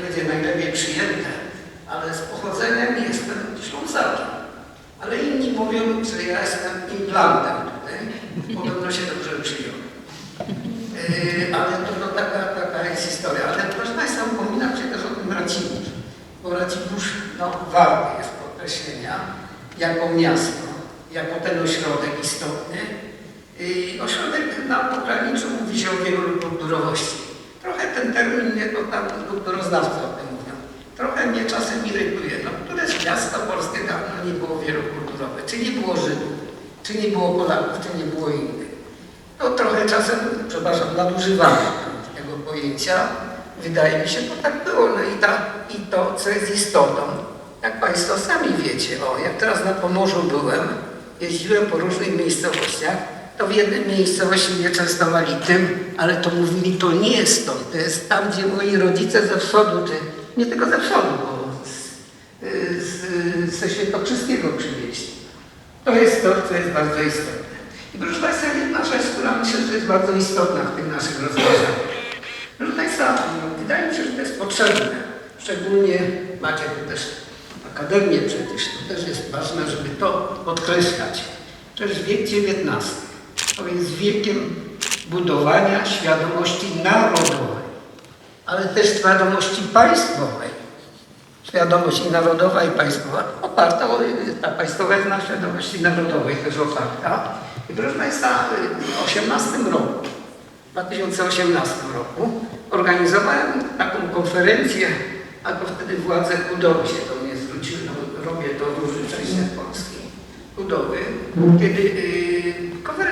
będzie najlepiej przyjęte, ale z pochodzeniem jestem Ślązakiem. Ale inni mówią, że ja jestem implantem tutaj. Podobno się dobrze przyjął. Yy, ale to no, taka, taka jest historia. Ale proszę Państwa, upominam się też o tym Racibórz. Bo Racibórz no, warty jest podkreślenia jako miasto, jako ten ośrodek istotny. Yy, ośrodek na pograniczu mówi się o wielokulturowości. Trochę ten termin, mnie to tam tym mówią, trochę mnie czasem irytuje. No, które z miasta polskie dawno nie było wielokulturowe? Czy nie było Żydów? Czy nie było Polaków? Czy nie było innych? No trochę czasem, przepraszam, nadużywamy tego pojęcia. Wydaje mi się, to tak było. No i, ta, i to, co jest istotą, jak Państwo sami wiecie, o, jak teraz na Pomorzu byłem, jeździłem po różnych miejscowościach, to w miejscowości mnie częstowali tym, ale to mówili, to nie jest stąd, to jest tam, gdzie moi rodzice ze wschodu, czy nie tylko ze wschodu, bo ze Świętokrzyskiego przywieźli. To jest to, co jest bardzo istotne. I proszę Państwa, jedna rzecz, która myślę, że jest bardzo istotna w tych naszych rozważaniach. Proszę Państwa, wydaje mi się, że to jest potrzebne. Szczególnie macie tu też Akademię przecież, to też jest ważne, żeby to podkreślać. Przecież wiek XIX to jest wiekiem budowania świadomości narodowej, ale też świadomości państwowej. Świadomość narodowa i państwowa oparta, o, ta państwowa jest na świadomości narodowej też oparta. I proszę Państwa, w 18 roku, w 2018 roku organizowałem taką konferencję, a to wtedy władze Kudowy się do mnie zwróciły, no, robię to w różnych częściach Polski, Kudowy, kiedy y,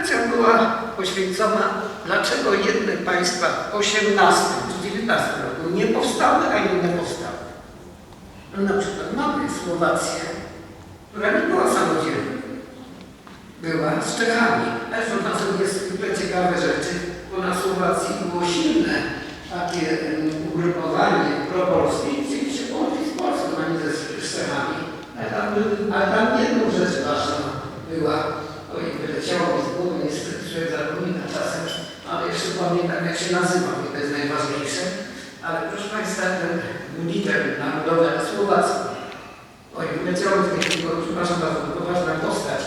konferencja była poświęcona, dlaczego jedne państwa w 18 czy 19 roku nie powstały, a inne powstały. No na przykład mamy Słowację, która nie była samodzielna. Była z Czechami. Też u nas jest zwykle ciekawe rzeczy, bo na Słowacji było silne takie ugrupowanie propolskie i chcieli się połączyć z Polską, a nie ze, z Czechami. Ale tam, ale tam jedną rzecz ważna była, oj, wyleciało mi z głowy, niestety człowiek zapomina czasem, pamiętam jak się nazywa, i to jest najważniejsze. Ale proszę Państwa, ten lider narodowy na Słowacji, oj, wyleciało z niego, przepraszam bardzo, poważna postać,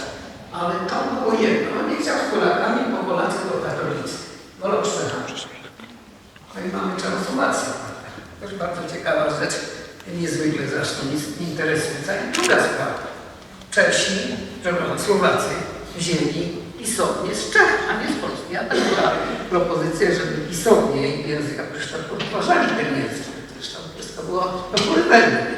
ale to było jedno, on nie chciał z Polakami, bo Polacy to katolicy. Wolą Czechami. No i mamy Czechosłowację. To jest bardzo ciekawa rzecz, niezwykle zresztą interesująca. I druga sprawa. Czesi, przepraszam, Słowacy wzięli pisownię z Czech, a nie z Polski. Ja też była propozycja, żeby pisownie języka, przecież to podważali ten język. Zresztą wszystko było, to wędy.